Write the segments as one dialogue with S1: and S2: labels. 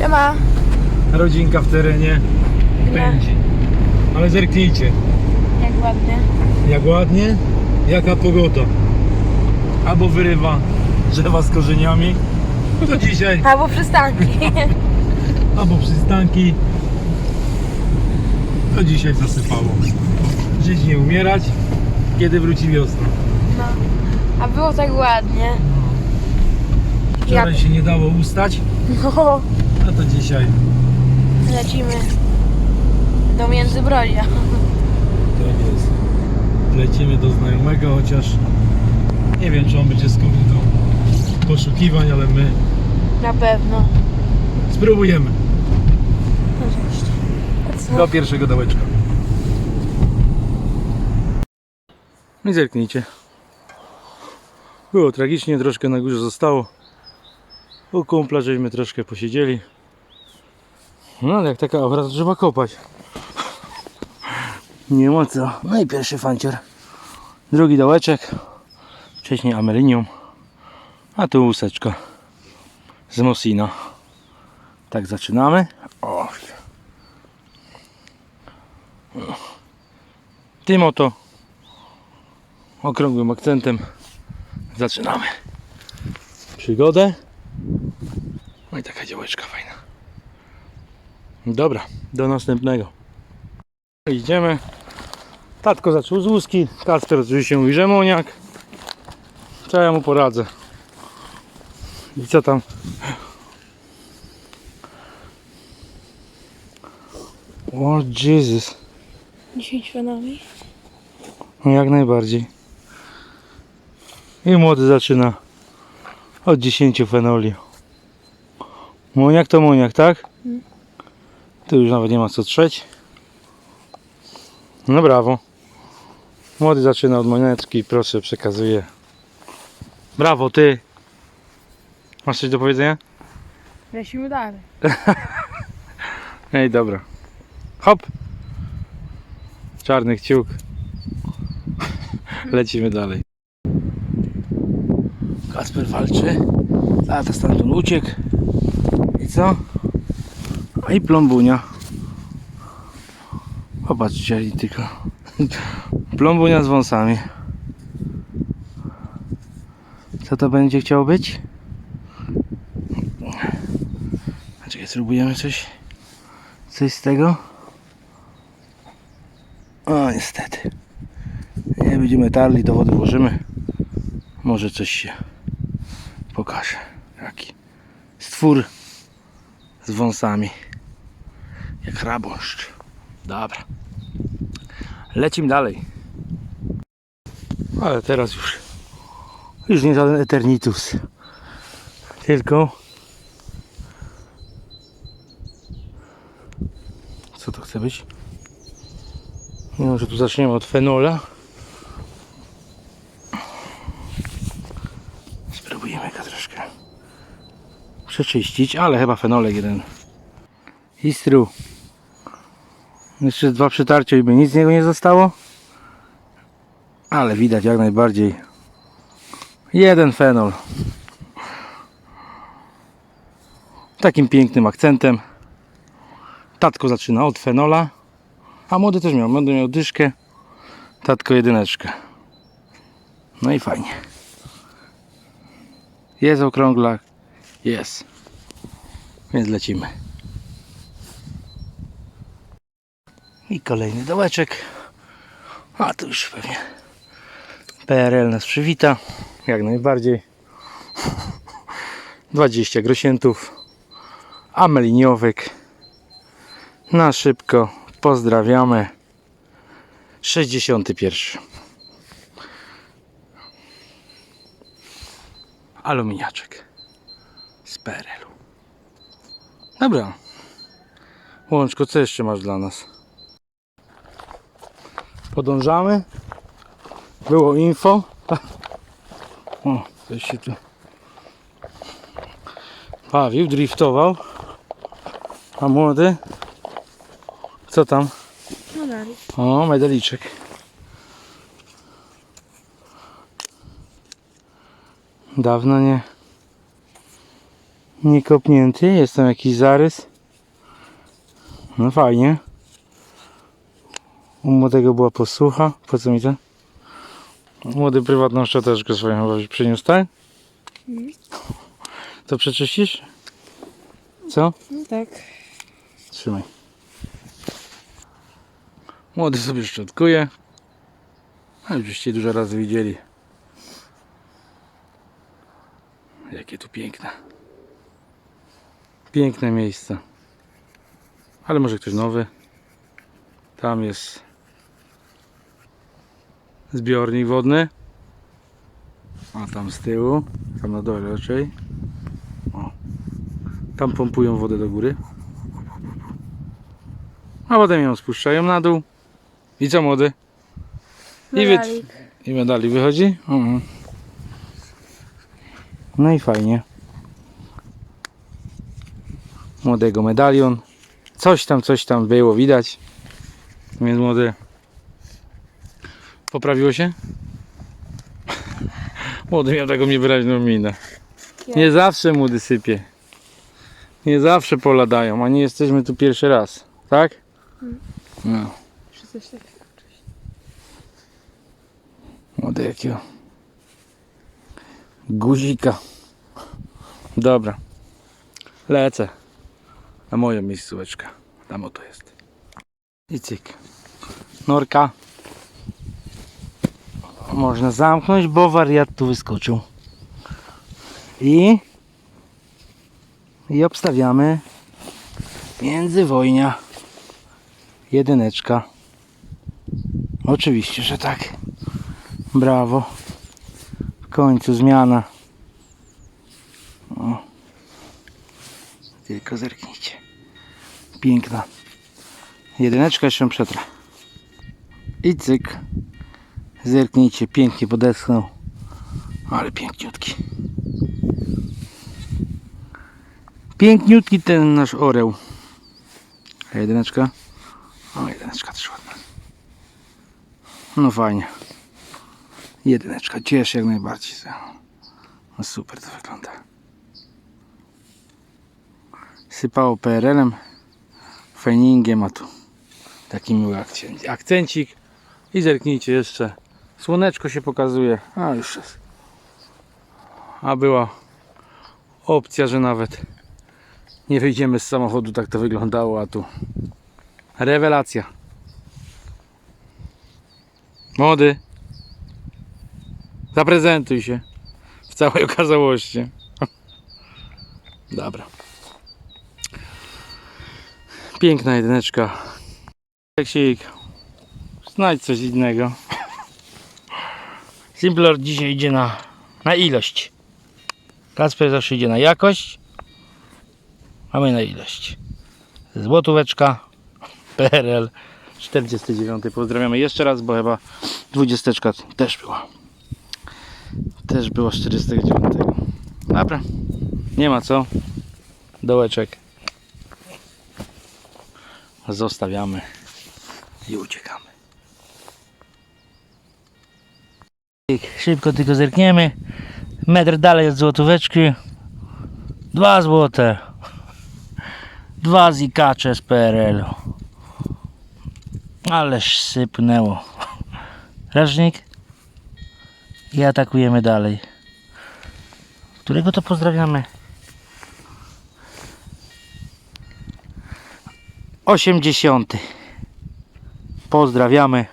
S1: Siema.
S2: Rodzinka w terenie pędzi. Ale zerknijcie,
S1: Jak ładnie.
S2: jak ładnie, jaka pogoda. Albo wyrywa drzewa z korzeniami, to dzisiaj,
S1: Albo przystanki.
S2: albo przystanki, to dzisiaj zasypało. Żyć nie umierać, kiedy wróci wiosna.
S1: No. A było tak ładnie.
S2: Wczoraj
S1: Jak?
S2: się nie dało ustać,
S1: No.
S2: A to dzisiaj
S1: Lecimy do Międzybrodzia.
S2: tak jest. Lecimy do znajomego, chociaż nie wiem, czy on będzie skubny do poszukiwań, ale my
S1: Na pewno.
S2: spróbujemy. Do pierwszego dołeczka. No I zerknijcie. Było tragicznie, troszkę na górze zostało. U kumpla żeśmy troszkę posiedzieli. No ale jak taka obra, to trzeba kopać. Nie ma co. No i pierwszy fancior. Drugi dołeczek. Wcześniej amelinium. A tu łuseczka. Z Mosina. Tak zaczynamy. O. Tym oto okrągłym akcentem zaczynamy przygodę. No i taka działeczka fajna. Dobra, do następnego. Idziemy. Tatko zaczął z łuski, Kasper oczywiście mówi, że moniak. Co ja mu poradzę? I co tam? O Jesus.
S1: 10 fenami.
S2: No jak najbardziej. I młody zaczyna od 10 fenoli. Moniak to moniak, tak?
S1: Mm.
S2: Tu już nawet nie ma co trzeć. No brawo. Młody zaczyna od monetki, proszę, przekazuje. Brawo, ty. Masz coś do powiedzenia?
S1: Lecimy dalej.
S2: Ej, dobra. Hop. Czarny kciuk. Lecimy dalej. Kasper walczy. Lata stamtąd uciekł. I co? A i plombunia. Popatrzcie tylko. Plombunia z wąsami. Co to będzie chciało być? Czekaj, spróbujemy coś. Coś z tego? O, niestety. Nie będziemy tarli, do wody włożymy. Może coś się pokaże. Jaki stwór z wąsami. Jak rabąszcz. Dobra. Lecimy dalej. Ale teraz już już nie żaden Eternitus. Tylko Co to chce być? No, może tu zaczniemy od fenola. Spróbujemy go troszkę przeczyścić, ale chyba fenolek jeden. Istru. Jeszcze dwa przytarcia i by nic z niego nie zostało. Ale widać jak najbardziej. Jeden fenol. Takim pięknym akcentem. Tatko zaczyna od fenola, a młody też miał. Młody miał dyszkę, tatko jedyneczkę. No i fajnie. Jest okrągla, jest. Więc lecimy. I kolejny dołeczek. A tu już pewnie PRL nas przywita. Jak najbardziej. 20 grosientów. Ameliniowek na szybko pozdrawiamy 61 aluminiaczek z PRL-u dobra Łączko, co jeszcze masz dla nas? Podążamy było info o, ktoś się tu bawił, driftował a młody co tam? O, medaliczek. Dawno nie. Niekopnięty, jest tam jakiś zarys. No fajnie. U młodego była posłucha. Po co mi to? Młody prywatną szczoteczkę swoją chyba przyniósł, tak? To przeczyścisz? Co?
S1: Tak.
S2: Trzymaj. Młody sobie szczotkuje. A już dużo razy widzieli. Jakie tu piękne. Piękne miejsce. Ale może ktoś nowy. Tam jest zbiornik wodny. A tam z tyłu, tam na dole raczej. O. Tam pompują wodę do góry. A potem ją spuszczają na dół. I co młody? I, wy...
S1: Medalik.
S2: I medali wychodzi? Mhm. No i fajnie. Młodego medalion. Coś tam, coś tam było widać. Więc młody. Poprawiło się? Młody miał taką niewyraźną minę. Nie zawsze młody sypie. Nie zawsze pola dają, a nie jesteśmy tu pierwszy raz. Tak? No. Młody jakiego guzika. Dobra. Lecę na moją miejscóweczkę. Tam oto jest. I cyk. Norka. Można zamknąć, bo wariat tu wyskoczył. I i obstawiamy międzywojnia. Jedyneczka. Oczywiście, że tak. Brawo. W końcu zmiana. O. Tylko zerknijcie. Piękna. Jedyneczka jeszcze przetra. I cyk. Zerknijcie, pięknie podeschnął. Ale piękniutki. Piękniutki ten nasz oreł. A jedyneczka? O, jedyneczka też ładna. No fajnie. Jedyneczka, cieszy jak najbardziej. No super to wygląda. Sypało PRL-em, fajningiem, a tu taki miły akcencik. I zerknijcie jeszcze. Słoneczko się pokazuje. A już jest. A była opcja, że nawet nie wyjdziemy z samochodu, tak to wyglądało, a tu rewelacja. Młody. Zaprezentuj się. W całej okazałości. Dobra. Piękna jedyneczka. Seksik. Znajdź coś innego. Simplor dzisiaj idzie na, na ilość. Kacper zawsze idzie na jakość. A my na ilość. Złotóweczka. PRL 49. Pozdrawiamy jeszcze raz, bo chyba 20 też była. Też była z 49. Dobra. Nie ma co. Dołeczek. Zostawiamy i uciekamy. Szybko tylko zerkniemy. Metr dalej od złotóweczki. Dwa złote. Dwa zikacze z PRL-u. Ależ sypnęło. Rażnik. I atakujemy dalej. Którego to pozdrawiamy? 80. Pozdrawiamy.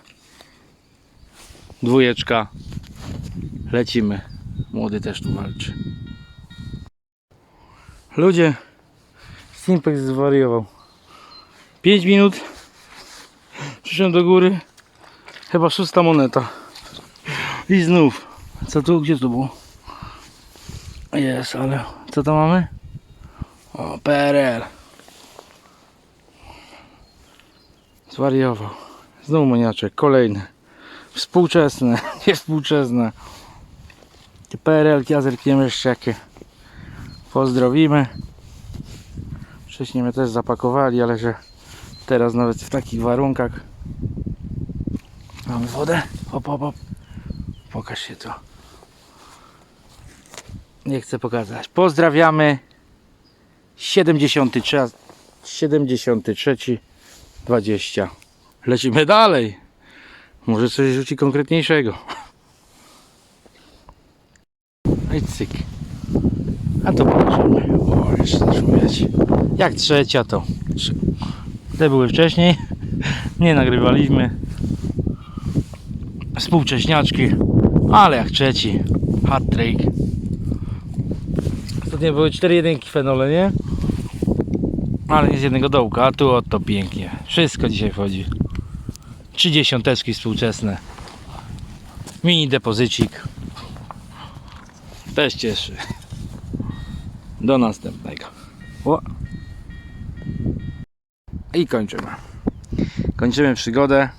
S2: Dwójeczka. Lecimy. Młody też tu walczy. Ludzie, Simpex zwariował. 5 minut. Przyszedłem do góry. Chyba szósta moneta. I znów. Co tu? Gdzie to było? Jest, ale co to mamy? O, PRL. Zwariował. Znowu moniaczek, kolejny. Współczesne, niewspółczesne. Te PRL-ki, ja zerkniemy jeszcze jakie. Pozdrowimy. Wcześniej mnie też zapakowali, ale że teraz nawet w takich warunkach mamy wodę. Hop, hop, hop. Pokaż się to. Nie chcę pokazać. Pozdrawiamy 73, 73, 20. Lecimy dalej. Może coś rzuci konkretniejszego. Cyk. A to pokażemy. O, jeszcze wiać. Jak trzecia to. Te były wcześniej. Nie nagrywaliśmy. Współcześniaczki. Ale jak trzeci. Hat trick. Ostatnio były cztery jedynki fenole, nie? Ale nie z jednego dołka, a tu oto pięknie. Wszystko dzisiaj wchodzi. Trzy dziesiąteczki współczesne. Mini depozycik. Też cieszy. Do następnego. O. I kończymy. Kończymy przygodę.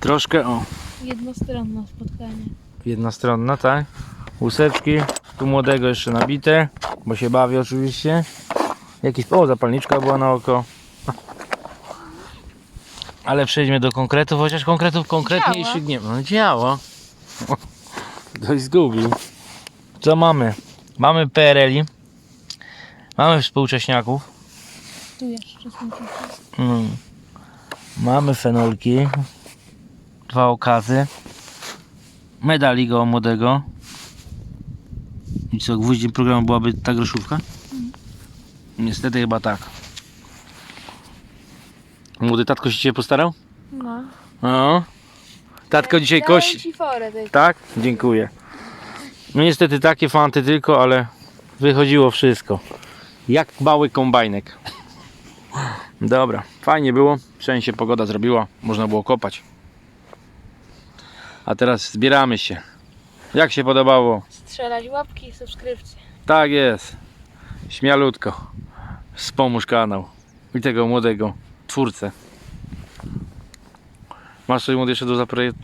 S2: Troszkę o
S1: Jednostronne spotkanie.
S2: jednostronna, tak? Łuseczki, tu młodego jeszcze nabite, bo się bawi oczywiście. Jakiś, o zapalniczka była na oko. Ale przejdźmy do konkretów, chociaż konkretów konkretniejszych nie ma. No działa. Ktoś zgubił. Co mamy? Mamy PRL-i. Mamy współcześniaków.
S1: Tu jeszcze są takie.
S2: Mm. Mamy fenolki. Dwa okazy. Medaligo młodego. I co, gwóździem programu byłaby ta groszówka? Niestety chyba tak. Młody tatko się cię postarał?
S1: No.
S2: No. Tatko dzisiaj
S1: Dałem
S2: kości.
S1: ci forę tej.
S2: Tak? Dziękuję. No niestety takie fanty tylko, ale wychodziło wszystko. Jak mały kombajnek. Dobra, fajnie było. Wszędzie się pogoda zrobiła, można było kopać. A teraz zbieramy się. Jak się podobało?
S1: Strzelać łapki i subskrypcje.
S2: Tak jest. Śmialutko. Wspomóż kanał. I tego młodego twórcę. Masz coś młody jeszcze do zaprojektu?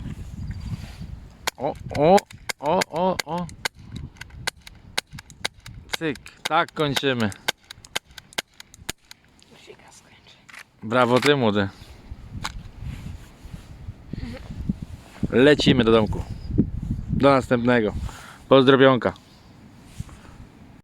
S2: O, o, o, o, o. Cyk. Tak kończymy. Brawo ty młody. Lecimy do domku. Do następnego. Pozdrowionka.